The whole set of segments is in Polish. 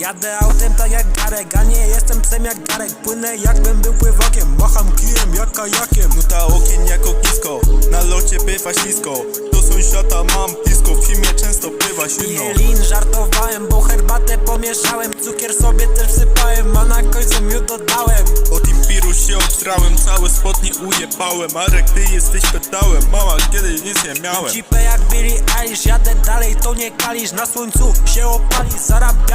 Jadę autem tak jak Garek, a nie jestem psem jak Garek Płynę jakbym był pływakiem, macham kijem jak kajakiem. Nuta okien jak ognisko, na locie bywa ślisko. Do sąsiada mam blisko, w filmie często bywa silno Jelin żartowałem, bo herbatę pomieszałem. Cukier sobie też wsypałem, a na końcu miód dodałem. Od impiru się obstrałem, całe spodnie ujebałem. Marek, ty jesteś pedałem, mama kiedyś nic nie miałem. Cipę jak Billy Eilish, jadę dalej, to nie kalisz. Na słońcu się opali, zarabiamy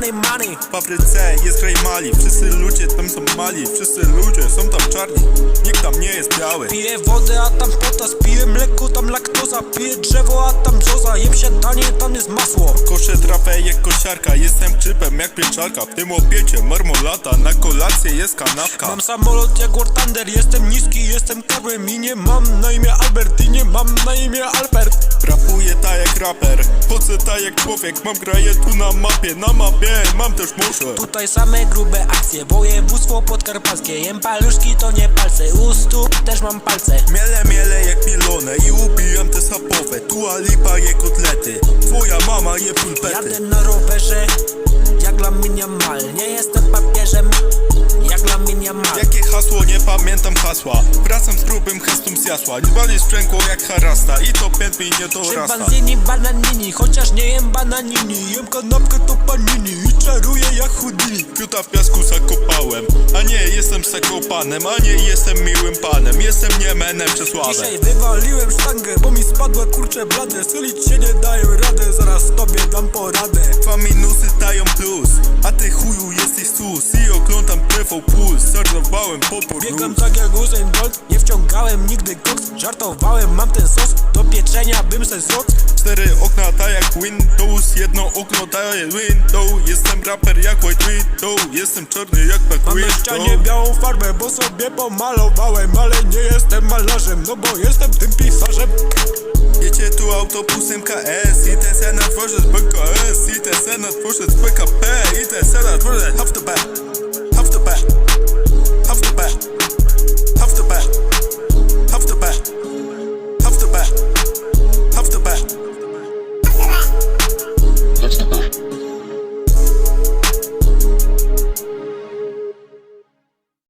money, money. W Afryce jest kraj Mali, wszyscy ludzie tam są mali. Wszyscy ludzie są tam czarni, nikt tam nie jest biały. Piję wodę, a tam potas, piję mleko, tam laktoza. Piję drzewo, a tam brzoza, jem siadanie, tam jest masło. Koszę trawę jak kosiarka, jestem czypem jak pieczarka W tym obiecie marmolata, na kolację jest kanapka. Mam samolot jak War Thunder, jestem niski, jestem karłem I nie mam na imię Albert, i nie mam na imię Albert. Rapuję tak jak raper, chodzę tak jak człowiek. Mam kraje tu na mapie, na mapie mam też morze Tutaj same grube akcje, województwo podkarpackie. Jem paluszki, to nie palce, u stóp też mam palce. Miele, miele jak mielone i ubijam te sapowe. Tu alipa je kotlety, twoja mama je pulpety. Jadę na rowerze, jak laminia mal. Nie jestem papieżem, jak laminia mal. Jakie hasło, nie pamiętam hasła. Wracam z grubym hestum z jasła. Nie walisz sprzęgło jak harasta. I to pięt mi nie dorasta. Szympanzini, bananini, chociaż nie jem bananini. Jem kanapkę to panini i czaruję jak Houdini Fiuta w piasku zakopałem A nie jestem sakopanem A nie jestem miłym panem. Jestem niemenem przez sławę Dzisiaj wywaliłem sztangę, bo mi spadła kurcze blade. Sylić się nie daję radę, zaraz tobie dam poradę. Dwa minusy dają plus A ty chuju jesteś sus. I oglądam TV Puls Żartowałem po Biegam tak jak Usain Bolt, nie wciągałem nigdy koks Żartowałem, mam ten sos, do se zjadł Cztery okna tak jak Windows Jedno okno daje window Jestem raper jak White Widow Jestem czarny jak Mam na ścianie białą farbę, bo sobie pomalowałem Ale nie jestem malarzem, no bo jestem tym pisarzem. Jedzie tu autobusem KS I ten se na dworze z BKS I ten se na dworze z PKP I ten se na dworze Half the back Half the back